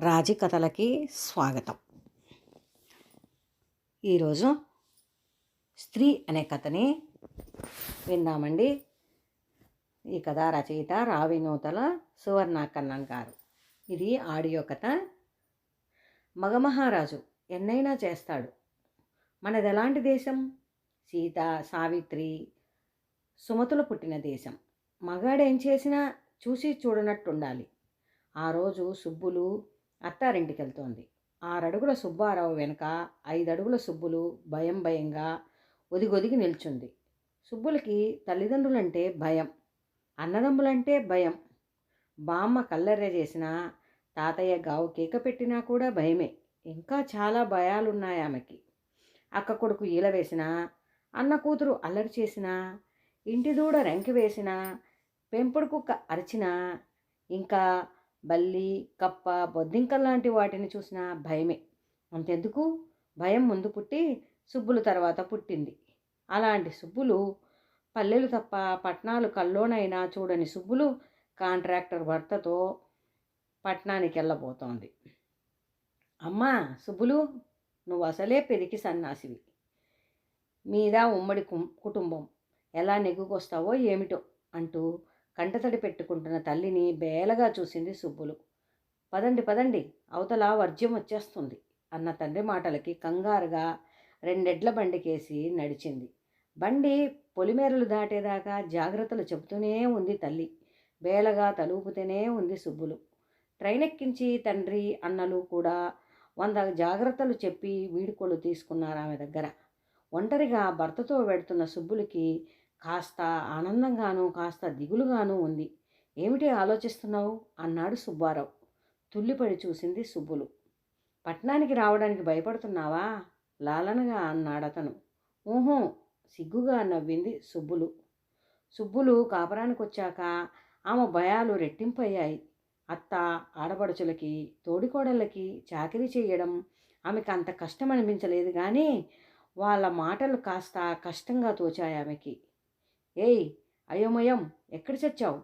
రాజీ కథలకి స్వాగతం. ఈరోజు స్త్రీ అనే కథని విందామండి. ఈ కథ రచయిత రావి నూతల సువర్ణ కన్నన్ గారు. ఇది ఆడియో కథ. మగమహారాజు ఎన్నైనా చేస్తాడు. మనది ఎలాంటి దేశం? సీత సావిత్రి సుమతులు పుట్టిన దేశం. మగాడేం చేసినా చూసి చూడనట్టుండాలి. ఆ రోజు సుబ్బులు అత్తారింటికి వెళ్తోంది ఆరడుగుల సుబ్బారావు వెనుక ఐదడుగుల సుబ్బులు భయం భయంగా ఒదిగొదిగి నిల్చుంది. సుబ్బులకి తల్లిదండ్రులంటే భయం అన్నదమ్ములంటే భయం. బామ్మ కల్లెర్ర చేసినా తాతయ్య గావు కేక పెట్టినా కూడా భయమే. ఇంకా చాలా భయాలున్నాయి ఆమెకి. అక్క కొడుకు ఈల వేసినా అన్న కూతురు అల్లరి చేసినా ఇంటి దూడ రంకి వేసినా పెంపుడు కుక్క అరిచినా ఇంకా బల్లి కప్ప బొద్దింకల్ లాంటి వాటిని చూసినా భయమే. అంతెందుకు? భయం ముందు పుట్టి సుబ్బులు తర్వాత పుట్టింది. అలాంటి సుబ్బులు పల్లెలు తప్ప పట్నాలు కల్లోనైనా చూడని సుబ్బులు కాంట్రాక్టర్ భర్తతో పట్నానికి వెళ్ళబోతోంది అమ్మా సుబ్బులు నువ్వు అసలే పెరిగి సన్నాసివి. మీద ఉమ్మడి కుటుంబం ఎలా నెగ్గుకొస్తావో ఏమిటో అంటూ కంటతడి పెట్టుకుంటున్న తల్లిని బేలగా చూసింది సుబ్బులు. పదండి పదండి అవతల వర్జ్యం వచ్చేస్తుంది అన్న తండ్రి మాటలకి కంగారుగా రెండెడ్ల బండికేసి నడిచింది. బండి పొలిమేరలు దాటేదాకా జాగ్రత్తలు చెబుతూనే ఉంది తల్లి. బేలగా తలూపుతూనే ఉంది సుబ్బులు. ట్రైన్ ఎక్కించి తండ్రి అన్నలు కూడా వంద జాగ్రత్తలు చెప్పి వీడుకోలు తీసుకున్నారు ఆమె దగ్గర. ఒంటరిగా భర్తతో వెడుతున్న సుబ్బులకి కాస్త ఆనందంగాను కాస్త దిగులుగాను ఉంది. ఏమిటి ఆలోచిస్తున్నావు? అన్నాడు సుబ్బారావు. తుల్లిపడి చూసింది సుబ్బులు. పట్నానికి రావడానికి భయపడుతున్నావా? లాలనగా అన్నాడతను. ఊహో సిగ్గుగా నవ్వింది సుబ్బులు. సుబ్బులు కాపురానికి వచ్చాక ఆమె భయాలు రెట్టింపయ్యాయి. అత్త ఆడపడుచులకి తోడికోడళ్ళకి చాకరీ చేయడం ఆమెకు అంత కష్టం అనిపించలేదు కానీ వాళ్ళ మాటలు కాస్త కష్టంగా తోచాయి ఆమెకి. ఏయ్ అయోమయం. ఎక్కడ చచ్చావు?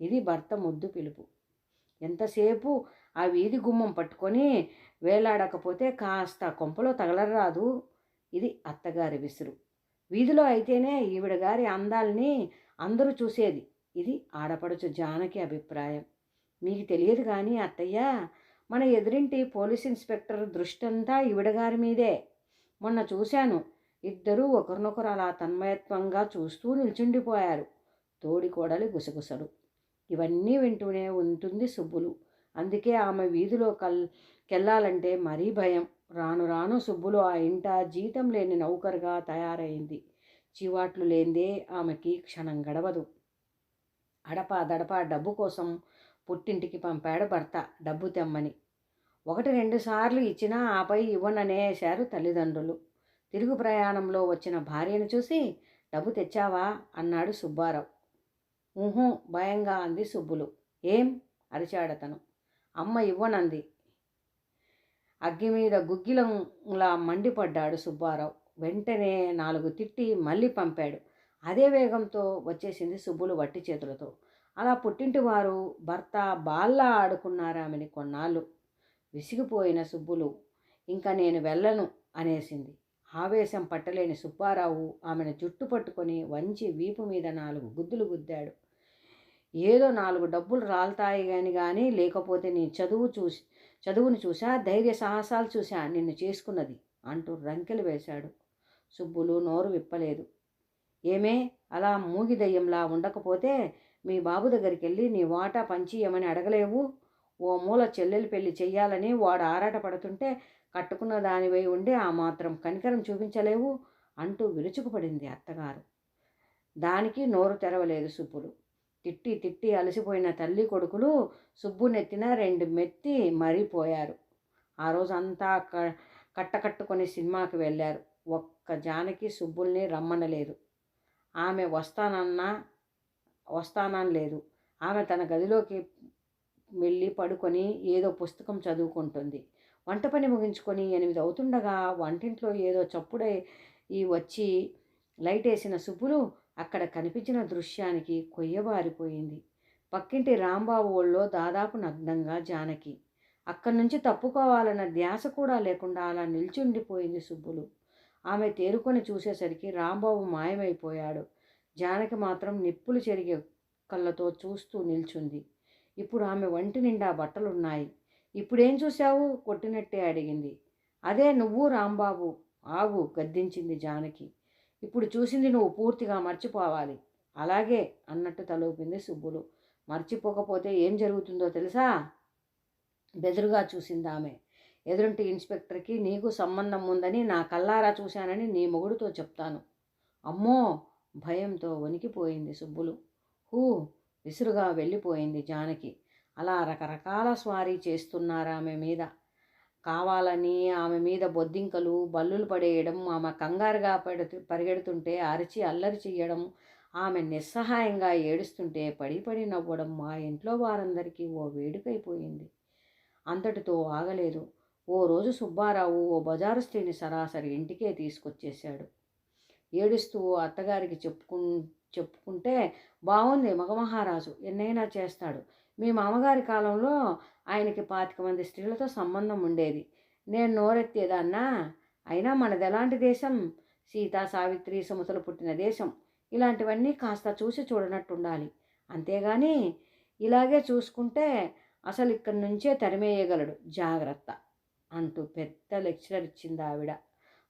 ఇది భర్త ముద్దు పిలుపు. ఎంతసేపు ఆ వీధి గుమ్మం పట్టుకొని వేలాడకపోతే కాస్త కొంపలో తగలరాదు ఇది అత్తగారి విసురు. వీధిలో అయితేనే ఈవిడ గారి అందాల్ని అందరూ చూసేది. ఇది ఆడపడుచు జానకి అభిప్రాయం. మీకు తెలియదు కానీ అత్తయ్య మన ఎదురింటి పోలీస్ ఇన్స్పెక్టర్ దృష్టంతా ఈవిడగారి మీదే. మొన్న చూశాను ఇద్దరూ ఒకరినొకరు అలా తన్మయత్వంగా చూస్తూ నిల్చుండిపోయారు. తోడి కోడలి గుసగుసలు. ఇవన్నీ వింటూనే ఉంటుంది సుబ్బులు. అందుకే ఆమె వీధిలో కల్ కెళ్ళాలంటే మరీ భయం. రాను రాను సుబ్బులు ఆ ఇంట జీతం లేని నౌకరుగా తయారైంది. చివాట్లు లేందే ఆమెకి క్షణం గడవదు. అడప దడప డబ్బు కోసం పుట్టింటికి పంపాడు భర్త డబ్బు తెమ్మని. ఒకటి రెండు సార్లు ఇచ్చినా ఆపై ఇవ్వననేశారు తల్లిదండ్రులు. తిరుగు ప్రయాణంలో వచ్చిన భార్యను చూసి డబ్బు తెచ్చావా? అన్నాడు సుబ్బారావు. ఊహూ భయంగా అంది సుబ్బులు. ఏం? అరిచాడతను. అమ్మ ఇవ్వనంది. అగ్గి మీద గుగ్గిలంలా మండిపడ్డాడు సుబ్బారావు. వెంటనే నాలుగు తిట్టి మళ్ళీ పంపాడు. అదే వేగంతో వచ్చేసింది సుబ్బులు వట్టి చేతులతో. అలా పుట్టింటి వారు భర్త బాల్లా ఆడుకున్నారామెని కొన్నాళ్ళు. విసిగిపోయిన సుబ్బులు. ఇంకా నేను వెళ్ళను అనేసింది. ఆవేశం పట్టలేని సుబ్బారావు ఆమెను జుట్టు పట్టుకొని వంచి వీపు మీద నాలుగు గుద్దులు గుద్దాడు. ఏదో నాలుగు డబ్బులు రాలుతాయి కానీ కానీ లేకపోతే నీ చదువు చూసి చదువుని చూసా ధైర్య సాహసాలు చూసా నిన్ను చేసుకున్నది అంటూ రంకెలు వేశాడు. సుబ్బులు నోరు విప్పలేదు. ఏమే అలా మూగి దయ్యంలా ఉండకపోతే మీ బాబు దగ్గరికి వెళ్ళి నీ వాటా పంచియమని అడగలేవు? ఓ మూల చెల్లెలు పెళ్ళి చెయ్యాలని వాడు ఆరాట పడుతుంటే కట్టుకున్న దానివై ఉండి ఆ మాత్రం కనికరం చూపించలేవు అంటూ విరుచుకుపడింది అత్తగారు. దానికి నోరు తెరవలేదు సుబ్బులు. తిట్టి తిట్టి అలసిపోయిన తల్లి కొడుకులు సుబ్బు నెత్తిన రెండు మెత్తి మరిపోయారు. ఆ రోజంతా క కట్టకట్టుకొని సినిమాకి వెళ్ళారు. ఒక్క జానకి సుబ్బుల్ని రమ్మనలేదు. ఆమె వస్తానన్నా వస్తానని లేదు. ఆమె తన గదిలోకి వెళ్ళి పడుకొని ఏదో పుస్తకం చదువుకుంటుంది. వంట పని ముగించుకొని ఎనిమిది అవుతుండగా వంటింట్లో ఏదో చప్పుడై ఈ వచ్చి లైట్ వేసిన సుబ్బులు అక్కడ కనిపించిన దృశ్యానికి కొయ్యబారిపోయింది. పక్కింటి రాంబాబు ఒళ్ళో దాదాపు నగ్నంగా జానకి. అక్కడి నుంచి తప్పుకోవాలన్న ధ్యాస కూడా లేకుండా అలా నిల్చుండిపోయింది సుబ్బులు. ఆమె తేరుకొని చూసేసరికి రాంబాబు మాయమైపోయాడు. జానకి మాత్రం నిప్పులు చెరిగే కళ్ళతో చూస్తూ నిల్చుంది. ఇప్పుడు ఆమె వంటి నిండా బట్టలున్నాయి. ఇప్పుడేం చూశావు? కొట్టినట్టే అడిగింది. అదే నువ్వు రాంబాబు ఆగు గద్దించింది జానకి. ఇప్పుడు చూసింది నువ్వు పూర్తిగా మర్చిపోవాలి. అలాగే అన్నట్టు తలూపింది సుబ్బులు. మర్చిపోకపోతే ఏం జరుగుతుందో తెలుసా? బెదురుగా చూసింది ఆమె. ఎదురుంటి ఇన్స్పెక్టర్కి నీకు సంబంధం ఉందని నా కల్లారా చూశానని నీ మొగుడుతో చెప్తాను. అమ్మో! భయంతో వణికిపోయింది సుబ్బులు. హూ! విసురుగా వెళ్ళిపోయింది జానకి. అలా రకరకాల స్వారీ చేస్తున్నారు ఆమె మీద. కావాలని ఆమె మీద బొద్దింకలు బల్లులు పడేయడం ఆమె కంగారుగా పడుతు పరిగెడుతుంటే అరిచి అల్లరి చేయడం ఆమె నిస్సహాయంగా ఏడుస్తుంటే పడి పడి నవ్వడం మా ఇంట్లో వారందరికీ ఓ వేడుకైపోయింది. అంతటితో ఆగలేదు. ఓ రోజు సుబ్బారావు ఓ బజారు స్త్రీని సరాసరి ఇంటికే తీసుకొచ్చేశాడు. ఏడుస్తూ అత్తగారికి చెప్పుకు చెప్పుకుంటే బాగుంది మగమహారాజు ఎన్నైనా చేస్తాడు. మీ మామగారి కాలంలో ఆయనకి పాతిక మంది స్త్రీలతో సంబంధం ఉండేది. నేను నోరెత్తేదాన్నా అయినా మనది ఎలాంటి దేశం? సీతా సావిత్రి సుమతలు పుట్టిన దేశం. ఇలాంటివన్నీ కాస్త చూసి చూడనట్టు ఉండాలి అంతేగాని ఇలాగే చూసుకుంటే అసలు ఇక్కడి నుంచే తరిమేయగలడు. జాగ్రత్త! అంటూ పెద్ద లెక్చరర్ ఇచ్చింది ఆవిడ.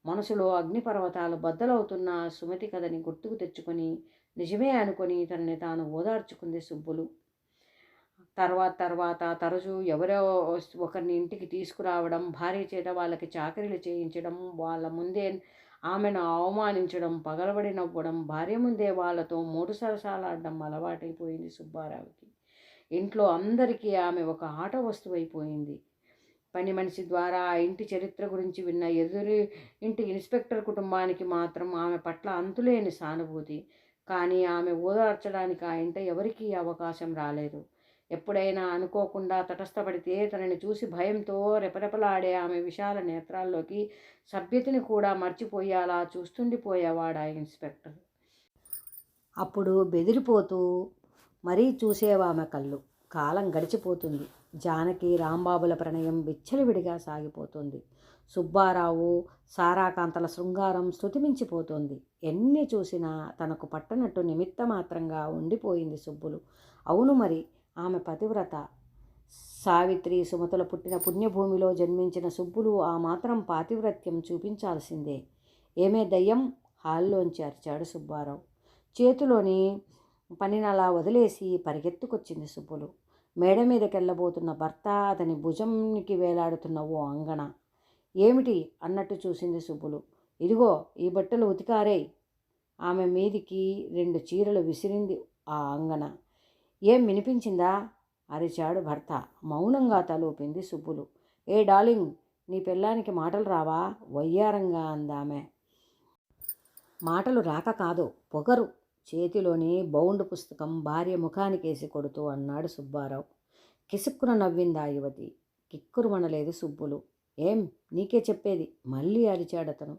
మనసులో అగ్నిపర్వతాలు బద్దలవుతున్న సుమతి కథని గుర్తుకు తెచ్చుకొని నిజమే అనుకొని తనని తాను ఓదార్చుకుంది సుబ్బులు. తర్వాత తర్వాత తరచూ ఎవరో ఒకరిని ఇంటికి తీసుకురావడం భార్య చేత వాళ్ళకి చాకరీలు చేయించడం వాళ్ళ ముందే ఆమెను అవమానించడం పగలబడి నవ్వడం భార్య ముందే వాళ్ళతో మూడు సరసాలాడడం అలవాటైపోయింది సుబ్బారావుకి. ఇంట్లో అందరికీ ఆమె ఒక ఆట వస్తువైపోయింది. పని మనిషి ద్వారా ఆ ఇంటి చరిత్ర గురించి విన్న ఎదురు ఇంటి ఇన్స్పెక్టర్ కుటుంబానికి మాత్రం ఆమె పట్ల అంతులేని సానుభూతి. కానీ ఆమె ఓదార్చడానికి ఆ ఇంట ఎవరికీ అవకాశం రాలేదు. ఎప్పుడైనా అనుకోకుండా తటస్థపడితే తనని చూసి భయంతో రెపరెపలాడే ఆమె విశాల నేత్రాల్లోకి సభ్యతని కూడా మర్చిపోయేలా చూస్తుండిపోయేవాడు ఆ ఇన్స్పెక్టర్? అప్పుడు బెదిరిపోతూ మరీ చూసేవామె కళ్ళు. కాలం గడిచిపోతుంది. జానకి రాంబాబుల ప్రణయం విచ్చలవిడిగా సాగిపోతుంది. సుబ్బారావు సారాకాంతల శృంగారం స్థుతిమించిపోతుంది ఎన్ని చూసినా తనకు పట్టనట్టు నిమిత్త మాత్రంగా ఉండిపోయింది సుబ్బులు. అవును మరి ఆమె పతివ్రత. సావిత్రి సుమతుల పుట్టిన పుణ్యభూమిలో జన్మించిన సుబ్బులు ఆ మాత్రం పాతివ్రత్యం చూపించాల్సిందే. ఏమే దయ్యం? హాల్లోంచి అరిచాడు సుబ్బారావు. చేతిలోని పనినలా అలా వదిలేసి పరిగెత్తుకొచ్చింది సుబ్బులు. మేడ మీదకెళ్ళబోతున్న భర్త అతని భుజంకి వేలాడుతున్న ఓ అంగన ఏమిటి? అన్నట్టు చూసింది సుబ్బులు. ఇదిగో ఈ బట్టలు ఉతికారే ఆమె మీదికి రెండు చీరలు విసిరింది ఆ అంగణ. ఏం వినిపించిందా? అరిచాడు భర్త. మౌనంగా తలూపింది సుబ్బులు. ఏ డార్లింగ్ నీ పిల్లానికి మాటలు రావా? వయ్యారంగా అందామె. మాటలు రాక కాదు పొగరు. చేతిలోని బౌండ్ పుస్తకం భార్య ముఖానికేసి కొడుతూ అన్నాడు సుబ్బారావు. కిసుక్కున నవ్వింది ఆ యువతి. కిక్కురుమనలేదు సుబ్బులు. ఏం? నీకే చెప్పేది. మళ్ళీ అరిచాడతను.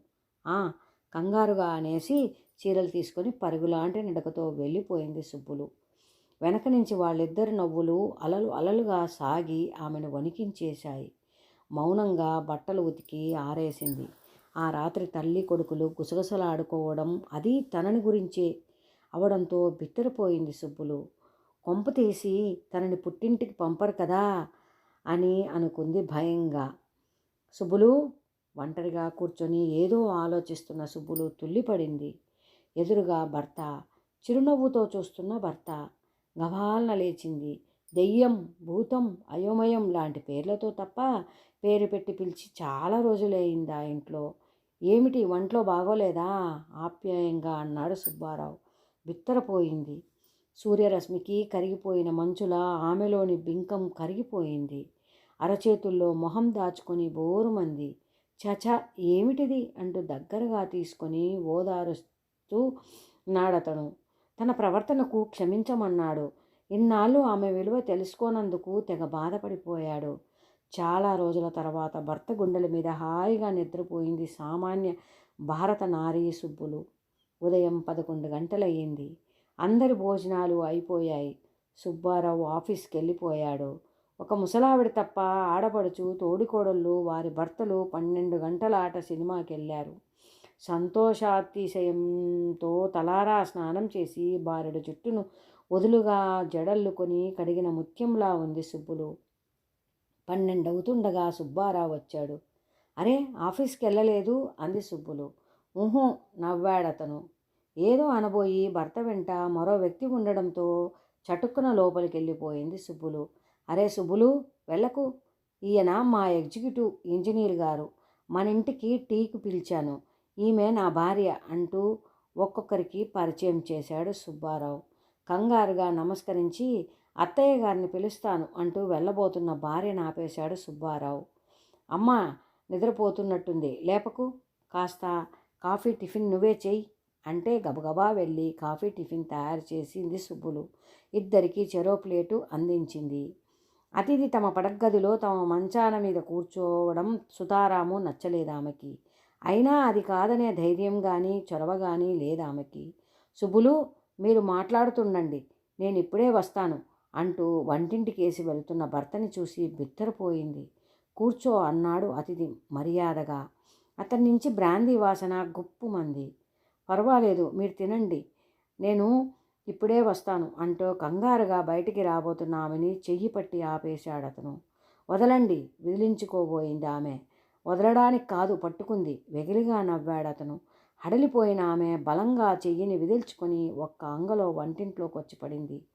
ఆ కంగారుగా అనేసి చీరలు తీసుకొని పరుగులాంటి నడకతో వెళ్ళిపోయింది సుబ్బులు. వెనక నుంచి వాళ్ళిద్దరి నవ్వులు అలలు అలలుగా సాగి ఆమెను వణికించేశాయి. మౌనంగా బట్టలు ఉతికి ఆరేసింది. ఆ రాత్రి తల్లి కొడుకులు గుసగుసలాడుకోవడం అది తనని గురించే అవడంతో బిత్తరపోయింది సుబ్బులు. కొంప తీసి తనని పుట్టింటికి పంపరు కదా అని అనుకుంది భయంగా. సుబ్బులు ఒంటరిగా కూర్చొని ఏదో ఆలోచిస్తున్న సుబ్బులు తుల్లిపడింది. ఎదురుగా భర్త చిరునవ్వుతో చూస్తున్న భర్త గవాలన లేచింది. దెయ్యం భూతం అయోమయం లాంటి పేర్లతో తప్ప పేరు పెట్టి పిలిచి చాలా రోజులైంది ఆ ఇంట్లో. ఏమిటి ఒంట్లో బాగోలేదా? ఆప్యాయంగా అన్నాడు సుబ్బారావు. బిత్తరపోయింది. సూర్యరశ్మికి కరిగిపోయిన మంచులా ఆమెలోని బింకం కరిగిపోయింది. అరచేతుల్లో మొహం దాచుకొని బోరుమంది. చచ ఏమిటిది? అంటూ దగ్గరగా తీసుకొని ఓదారుస్తూ నాడతను తన ప్రవర్తనకు క్షమించమన్నాడు. ఇన్నాళ్ళు ఆమె విలువ తెలుసుకోనందుకు తెగ బాధపడిపోయాడు. చాలా రోజుల తర్వాత భర్త గుండెల మీద హాయిగా నిద్రపోయింది సామాన్య భారత నారీ సుబ్బులు. ఉదయం పదకొండు గంటలయ్యింది. అందరి భోజనాలు అయిపోయాయి. సుబ్బారావు ఆఫీస్కి వెళ్ళిపోయాడు ఒక ముసలావిడ తప్ప ఆడపడుచు తోడికోడళ్ళు వారి భర్తలు పన్నెండు గంటల ఆట సినిమాకి వెళ్ళారు సంతోషాతిశయంతో తలారా స్నానం చేసి బారెడు జుట్టును వదులుగా జడల్లుకొని కడిగిన ముత్యంలా ఉంది సుబ్బులు. పన్నెండవుతుండగా సుబ్బారావు వచ్చాడు. అరే ఆఫీస్కి వెళ్ళలేదు అంది సుబ్బులు. ఊహు నవ్వాడతను. ఏదో అనబోయి భర్త వెంట మరో వ్యక్తి ఉండడంతో చటుక్కున లోపలికి వెళ్ళిపోయింది సుబ్బులు. అరే సుబ్బులు వెళ్ళకు. ఈయన మా ఎగ్జిక్యూటివ్ ఇంజనీర్ గారు. మన ఇంటికి టీకి పిలిచాను. ఈమె నా భార్య అంటూ ఒక్కొక్కరికి పరిచయం చేశాడు సుబ్బారావు. కంగారుగా నమస్కరించి అత్తయ్య గారిని పిలుస్తాను అంటూ వెళ్ళబోతున్న భార్యను ఆపేశాడు సుబ్బారావు. అమ్మ నిద్రపోతున్నట్టుంది. లేపకు. కాస్త కాఫీ టిఫిన్ నువ్వే చెయ్యి అంటే గబగబా వెళ్ళి కాఫీ టిఫిన్ తయారు చేసింది సుబ్బులు. ఇద్దరికీ చెరో ప్లేటు అందించింది. అతిథి తమ పడగదిలో తమ మంచాన మీద కూర్చోవడం సుతారాము నచ్చలేదు ఆమెకి. అయినా అది కాదనే ధైర్యం కానీ చొరవ కానీ లేదు ఆమెకి. సుబ్బులు మీరు మాట్లాడుతుండండి నేను ఇప్పుడే వస్తాను అంటూ వంటింటికేసి వెళ్తున్న భర్తని చూసి బిత్తరపోయింది. కూర్చో అన్నాడు అతిథి మర్యాదగా. అతని నుంచి బ్రాందీ వాసన గుప్పుమంది పర్వాలేదు మీరు తినండి నేను ఇప్పుడే వస్తాను అంటూ కంగారుగా బయటికి రాబోతున్న ఆమెని చెయ్యి పట్టి ఆపేశాడు అతను వదలండి విదిలించుకోబోయింది ఆమె. వదలడానికి కాదు పట్టుకుంది. వెగిలిగా నవ్వాడు అతను హడలిపోయిన ఆమె బలంగా చెయ్యిని విదిల్చుకొని ఒక్క అంగలో వంటింట్లోకి వచ్చి పడింది.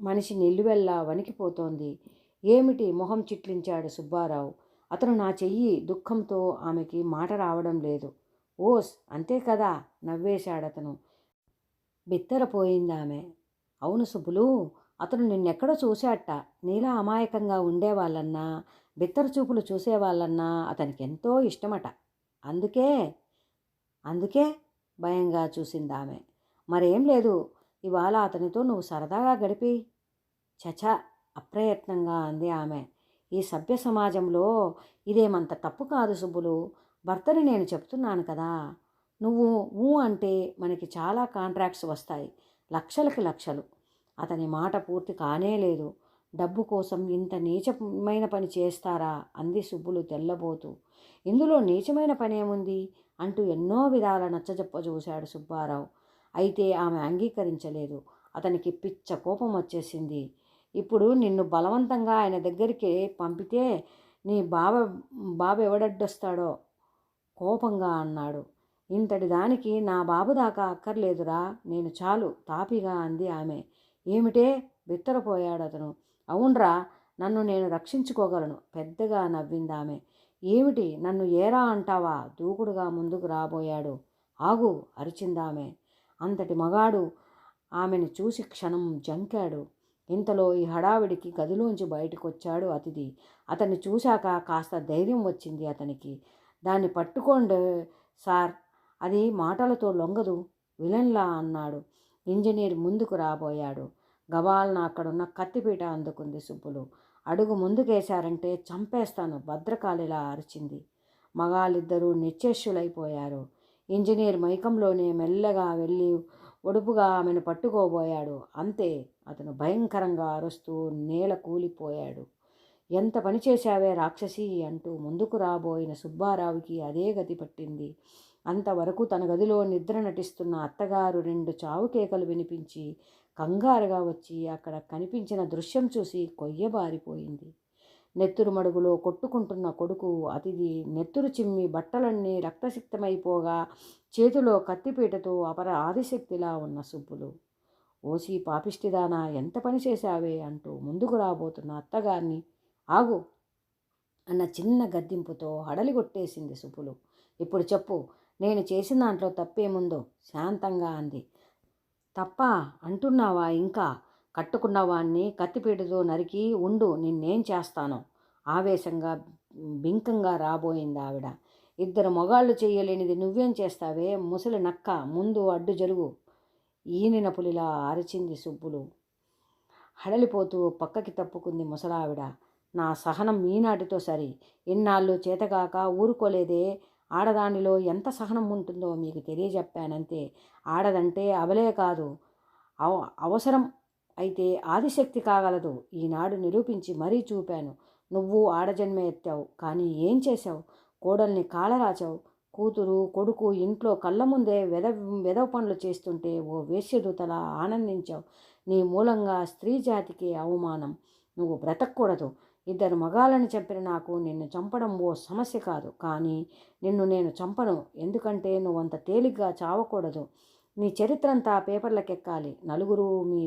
మనిషి నిల్లువెల్లా వణికిపోతోంది. ఏమిటి మొహం చిట్లించాడు సుబ్బారావు. అతను నా చెయ్యి దుఃఖంతో ఆమెకి మాట రావడం లేదు. ఓస్ అంతే కదా? నవ్వేశాడతను. బిత్తరపోయింది ఆమె. అవును సుబ్బులు అతను నిన్నెక్కడో చూశాట. నీలా అమాయకంగా ఉండేవాళ్ళన్నా బిత్తర చూపులు చూసేవాళ్ళన్నా అతనికి ఎంతో ఇష్టమట. అందుకే అందుకే భయంగా చూసింది ఆమె మరేం లేదు ఇవాళ అతనితో నువ్వు సరదాగా గడిపి చచ అప్రయత్నంగా అంది ఆమె. ఈ సభ్య సమాజంలో ఇదేమంత తప్పు కాదు సుబ్బులు. భర్తని నేను చెప్తున్నాను కదా. నువ్వు ఊ అంటే మనకి చాలా కాంట్రాక్ట్స్ వస్తాయి. లక్షలకి లక్షలు. అతని మాట పూర్తి కానే లేదు డబ్బు కోసం ఇంత నీచమైన పని చేస్తారా? అంది సుబ్బులు తెల్లబోతూ. ఇందులో నీచమైన పని ఏముంది? అంటూ ఎన్నో విధాల నచ్చజెప్ప చూశాడు సుబ్బారావు. అయితే ఆమె అంగీకరించలేదు. అతనికి పిచ్చ కోపం వచ్చేసింది ఇప్పుడు నిన్ను బలవంతంగా ఆయన దగ్గరికి పంపితే నీ బావ బాబు ఎవడడ్డొస్తాడో కోపంగా అన్నాడు. ఇంతటి దానికి నా బాబు దాకా అక్కర్లేదురా. నేను చాలు తాపిగా అంది ఆమె. ఏమిటే? బిత్తరపోయాడు అతను అవునరా నన్ను నేను రక్షించుకోగలను. పెద్దగా నవ్వింది ఆమె ఏమిటి నన్ను ఏరా అంటావా? దూకుడుగా ముందుకు రాబోయాడు. ఆగు అరిచిందామె. అంతటి మగాడు ఆమెను చూసి క్షణం జంకాడు. ఇంతలో ఈ హడావిడికి గదిలోంచి బయటకొచ్చాడు అతిథి. అతన్ని చూశాక కాస్త ధైర్యం వచ్చింది అతనికి. దాన్ని పట్టుకోండి సార్. అది మాటలతో లొంగదు. విలన్లా అన్నాడు. ఇంజనీర్ ముందుకు రాబోయాడు. గవాల్న అక్కడున్న కత్తిపీట అందుకుంది సుబ్బులు. అడుగు ముందుకేశారంటే చంపేస్తాను భద్రకాళిలా అరిచింది. మగాళ్ళిద్దరూ నిశ్చేష్యులైపోయారు. ఇంజనీర్ మైకంలోనే మెల్లగా వెళ్ళి ఒడుపుగా ఆమెను పట్టుకోబోయాడు. అంతే అతను భయంకరంగా అరుస్తూ నేల కూలిపోయాడు. ఎంత పని చేశావే రాక్షసి అంటూ ముందుకు రాబోయిన సుబ్బారావుకి అదే గతి పట్టింది. అంతవరకు తన గదిలో నిద్ర నటిస్తున్న అత్తగారు రెండు చావు కేకలు వినిపించి కంగారుగా వచ్చి అక్కడ కనిపించిన దృశ్యం చూసి కొయ్యబారిపోయింది నెత్తురు మడుగులో కొట్టుకుంటున్న కొడుకు అతిథి నెత్తురు చిమ్మి బట్టలన్నీ రక్తసిక్తమైపోగా చేతిలో కత్తిపీటతో అపర ఆదిశక్తిలా ఉన్న సుబ్బులు. ఓసి పాపిష్టిదానా ఎంత పని చేశావే? అంటూ ముందుకు రాబోతున్న అత్తగారిని ఆగు అన్న చిన్న గద్దింపుతో హడలిగొట్టేసింది సుబ్బులు. ఇప్పుడు చెప్పు నేను చేసిన దాంట్లో తప్పేముందో శాంతంగా అంది. తప్ప అంటున్నావా ఇంకా? కట్టుకున్న వాణ్ణి కత్తిపీటతో నరికి ఉండు నిన్నేం చేస్తాను? ఆవేశంగా బింకంగా రాబోయింది ఆవిడ. ఇద్దరు మొగాళ్ళు చేయలేనిది నువ్వేం చేస్తావే? ముసలి నక్క ముందు అడ్డు జరుగు. ఈనిన పులిలా అరిచింది సుబ్బులు. హడలిపోతూ పక్కకి తప్పుకుంది ముసలావిడ. నా సహనం ఈనాటితో సరి. ఇన్నాళ్ళు చేతగాక ఊరుకోలేదే. ఆడదానిలో ఎంత సహనం ఉంటుందో మీకు తెలియజెప్పానంతే. ఆడదంటే అవలే కాదు. అవ అవసరం అయితే ఆదిశక్తి కాగలదు. ఈనాడు నిరూపించి మరీ చూపాను. నువ్వు ఆడజన్మ ఎత్తావు. కానీ ఏం చేశావు? కోడల్ని కాళరాచావు కూతురు కొడుకు ఇంట్లో కళ్ళ ముందే వెద వెదవ పనులు చేస్తుంటే ఓ వేశ్యదూతలా ఆనందించావు. నీ మూలంగా స్త్రీ జాతికి అవమానం. నువ్వు బ్రతకూడదు. ఇద్దరు మగాలను చంపిన నాకు నిన్ను చంపడం ఓ సమస్య కాదు. కానీ నిన్ను నేను చంపను. ఎందుకంటే నువ్వు అంత తేలిగ్గా చావకూడదు. నీ చరిత్ర అంతా పేపర్లకెక్కాలి. నలుగురు మీ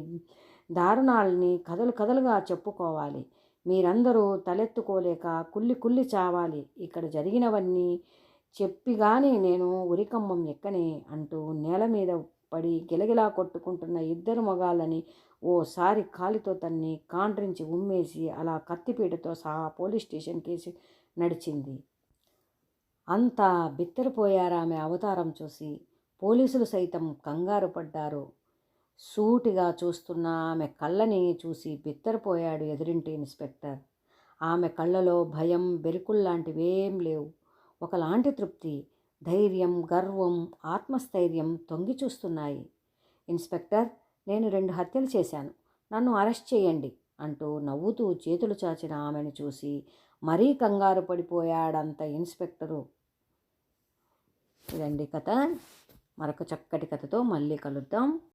దారుణాలని కథలు కథలుగా చెప్పుకోవాలి. మీరందరూ తలెత్తుకోలేక కుల్లి కుల్లి చావాలి. ఇక్కడ జరిగినవన్నీ చెప్పి కానీ నేను ఉరికమ్మం ఎక్కనే అంటూ నేల మీద పడి గిలగిలా కొట్టుకుంటున్న ఇద్దరు మగాళ్ళని ఓసారి కాలితో తన్ని కాండ్రించి ఉమ్మేసి అలా కత్తిపీటతో సహా పోలీస్ స్టేషన్ కేసు నడిచింది. అంతా బిత్తరపోయారామె అవతారం చూసి. పోలీసులు సైతం కంగారు పడ్డారు. సూటిగా చూస్తున్న ఆమె కళ్ళని చూసి బిత్తరపోయాడు ఎదురింటి ఇన్స్పెక్టర్. ఆమె కళ్ళలో భయం బెరుకుల్లాంటివేం లేవు. ఒకలాంటి తృప్తి. ధైర్యం గర్వం ఆత్మస్థైర్యం తొంగి చూస్తున్నాయి. ఇన్స్పెక్టర్ నేను రెండు హత్యలు చేశాను. నన్ను అరెస్ట్ చేయండి అంటూ నవ్వుతూ చేతులు చాచిన ఆమెను చూసి మరీ కంగారు పడిపోయాడంత ఇన్స్పెక్టరు. ఇదండి కథ. మరొక చక్కటి కథతో మళ్ళీ కలుద్దాం.